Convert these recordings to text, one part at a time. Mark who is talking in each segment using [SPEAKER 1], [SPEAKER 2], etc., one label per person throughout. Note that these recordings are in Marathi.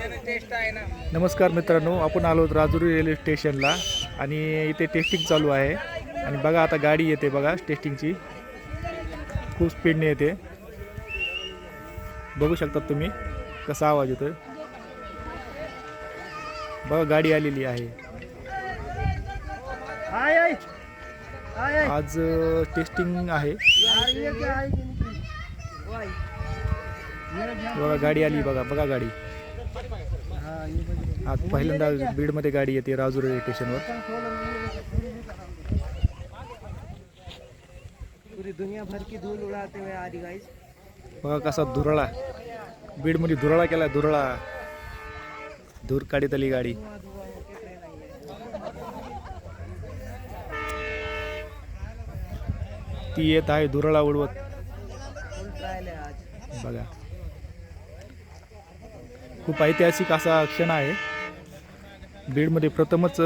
[SPEAKER 1] नमस्कार मित्रांनो आपण आलो राजुरी रेल्वे स्टेशनला आणि इथे टेस्टिंग चालू आहे. आणि बघा आता गाडी येते बघा टेस्टिंगची खूप स्पीडने येते. बघू शकतात तुम्ही कसा आवाज येतोय. बघा गाडी आलेली आहे. आज टेस्टिंग आहे. बघा गाडी आली बघा बघा गाडी. आज पहिल्यांदा बीडमध्ये गाडी येते राजूर रेल्वे स्टेशनवर.
[SPEAKER 2] पूरी दुनिया भर की धूल उड़ाते हुए आ रही गाइस
[SPEAKER 1] बघा कसा धुरळा. बीडमध्ये धुरळा केला धुरळा. धूर काढीत आली गाडी. ती येत आहे धुरळा उडवत. बघा. खूप ऐतिहासिक असा क्षण आहे. बीडमध्ये प्रथमच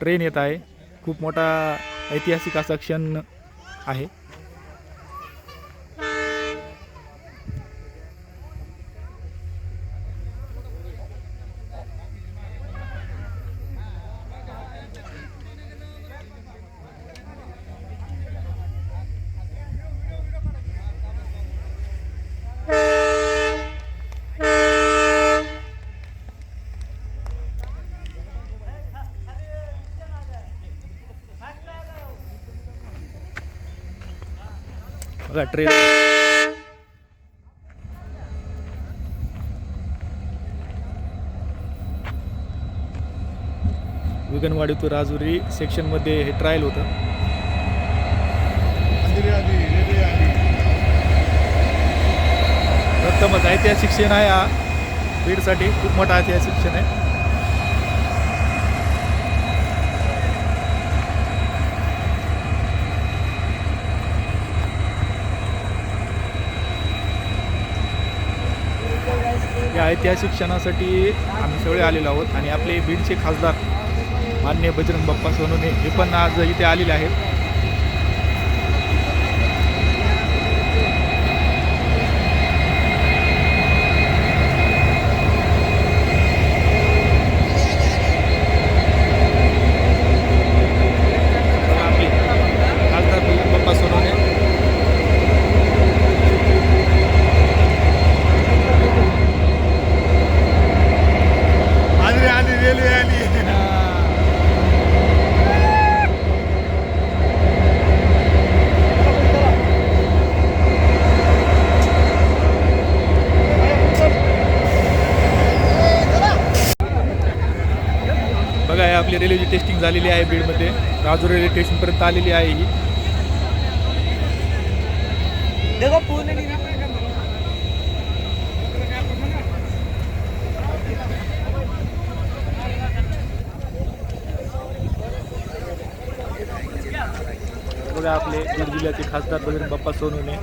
[SPEAKER 1] ट्रेन येत आहे. खूप मोठा ऐतिहासिक असा क्षण आहे. बघा ट्रेन विगनवाडी टू राजुरी सेक्शनमध्ये हे ट्रायल होतं. प्रथमच ऐतिहासिक क्षण आहे हा. बीडसाठी खूप मोठा ऐतिहासिक क्षण आहे. त्या ऐतिहासिक क्षणासाठी आम्ही सगळे आलेलो आहोत. आणि आपले बीडचे खासदार मान्य बजरंग बाप्पा सोनवणे हे पण आज इथे आलेले आहेत आपले खासदार बजरंग बाप्पा सोनवणे
[SPEAKER 3] आली आली रेल्वे आली
[SPEAKER 1] बघा हे आपली रेल्वेची टेस्टिंग झालेली आहे बीडमध्ये. राजूर रेल्वे स्टेशनपर्यंत आलेली आहे ही. बघा. आपले बीड जिल्ह्याचे खासदार बजरंग बाप्पा सोनवणे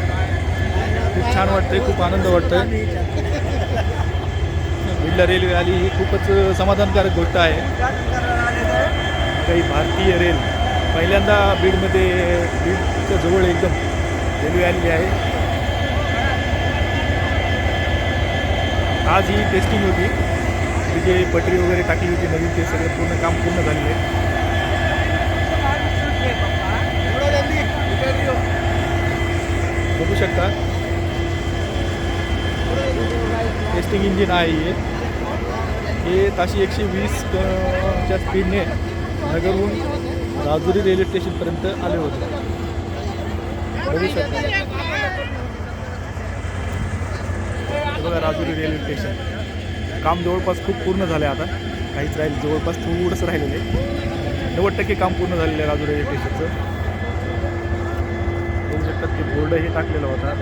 [SPEAKER 1] खूप छान वाटतंय खूप बीडला रेल्वे आली ही खूपच समाधानकारक गोष्ट आहे. काही भारतीय रेल पहिल्यांदा बीडमध्ये बीडच्या जवळ एकदम रेल्वे आलेली आहे. आज ही टेस्टिंग होती. ती जे पटरी वगैरे टाकली होती नवीन ते सगळं पूर्ण काम पूर्ण झालेलं आहे. बघू शकता. टेस्टिंग इंजिन आहे हे. हे ताशी एकशे वीसच्या स्पीडने नगरहून राजुरी रेल्वे स्टेशनपर्यंत आले होते. बघू शकता. बघा राजुरी रेल्वे स्टेशन काम जवळपास खूप पूर्ण झालं आहे आता. काहीच राहील जवळपास थोडंसं राहिलेलं आहे. नव्वद टक्के काम पूर्ण झालेलं आहे राजुरी रेल्वे स्टेशनचं बघू शकतात की बोर्ड हे टाकलेला होता.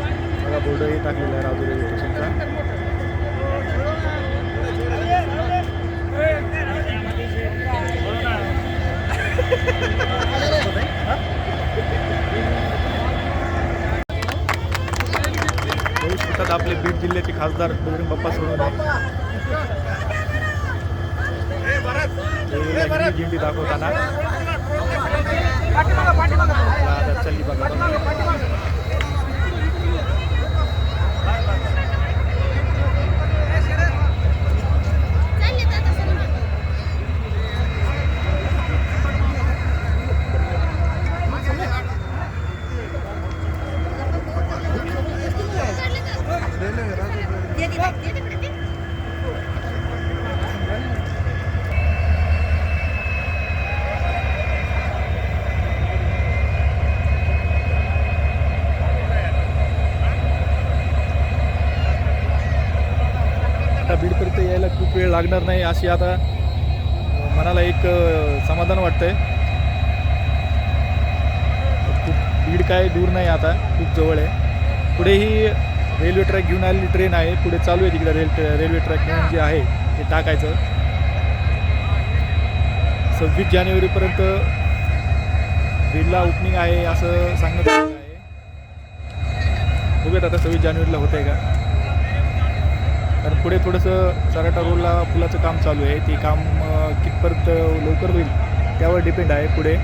[SPEAKER 1] बघा बोर्ड हे टाकलेला आहे राजुरी रेल्वे स्टेशनचा
[SPEAKER 2] शकतात
[SPEAKER 1] आपले बीड जिल्ह्याचे खासदार बजरंग बाप्पा सोडून झेंडी दाखवताना. चल्ली बघा. लागणार नाही अशी आता मनाला एक समाधान वाटतंय. खूप भीड काय दूर नाही आता खूप जवळ आहे. पुढेही रेल्वे ट्रॅक घेऊन आलेली ट्रेन आहे पुढे चालू आहे तिकडे रेल रेल्वे ट्रॅक घेऊन जे आहे ते टाकायचं. सव्वीस जानेवारीपर्यंत बीडला ओपनिंग आहे असं सांगण्यात आहे. बघूयात आता सव्वीस जानेवारीला होतंय आहे का? कारण पुढे थोडंसं सराटा रोडला पुलाचं काम चालू आहे. ते काम कितपर्यंत लवकर होईल त्यावर डिपेंड आहे पुढे.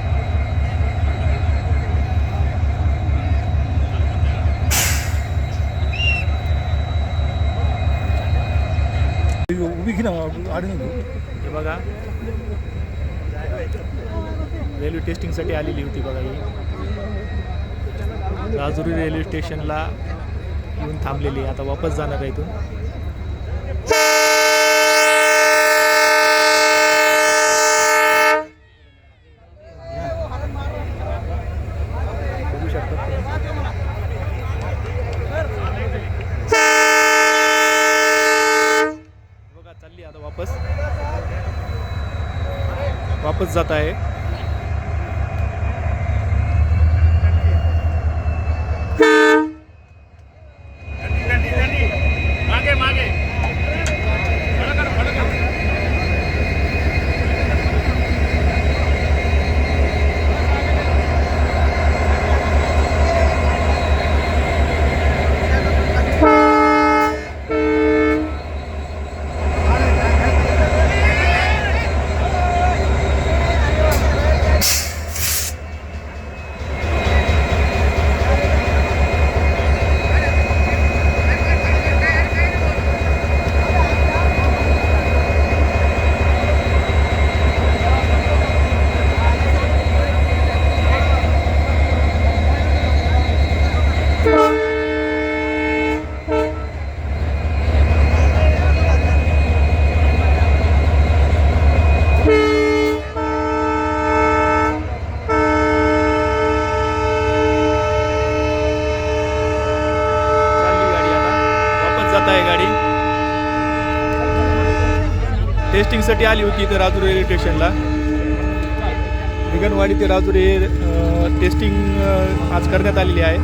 [SPEAKER 3] उभी ना
[SPEAKER 1] हे बघा. रेल्वे टेस्टिंगसाठी आलेली होती बघा ही. राजुरी रेल्वे स्टेशनला येऊन थांबलेली आहे. आता वापस जाणार आहे इथून बघू शकता तुम्ही. बघा चालली आता वापस वापस जात आहे चालली गाडी आता वापस जात आहे गाडी टेस्टिंगसाठी आली होती इथं राजूर रेल्वे स्टेशनला निगनवाडी ते राजूर हे टेस्टिंग आज करण्यात आलेली आहे.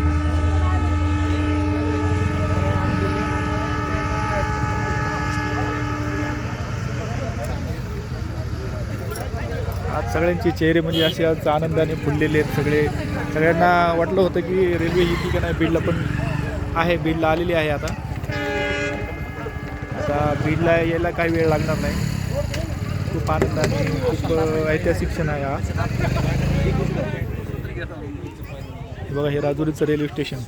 [SPEAKER 1] आज सगळ्यांचे चेहरे म्हणजे असे आज आनंदाने फुललेले आहेत सगळे. सगळ्यांना वाटलं होतं की रेल्वे ही का नाही बीडला पण आहे बीडला आलेली आहे आता. आता बीडला यायला काही वेळ लागणार नाही. खूप आनंदाने खूप ऐतिहासिक क्षण आहे हा. बघा हे राजुरीचं रेल्वे स्टेशन.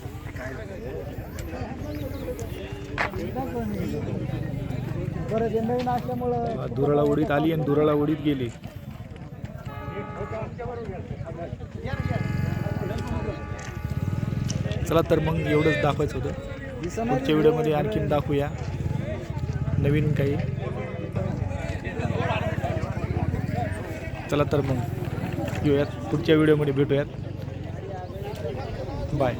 [SPEAKER 2] बरं
[SPEAKER 1] उडीत आली आणि दुराळा उडीत गेली. चला तर मग एवढंच दाखवायचं होतं. पुढच्या व्हिडिओमध्ये आणखीन दाखवूया. नवीन काही. चला तर मग येऊयात. पुढच्या व्हिडिओमध्ये भेटूयात. बाय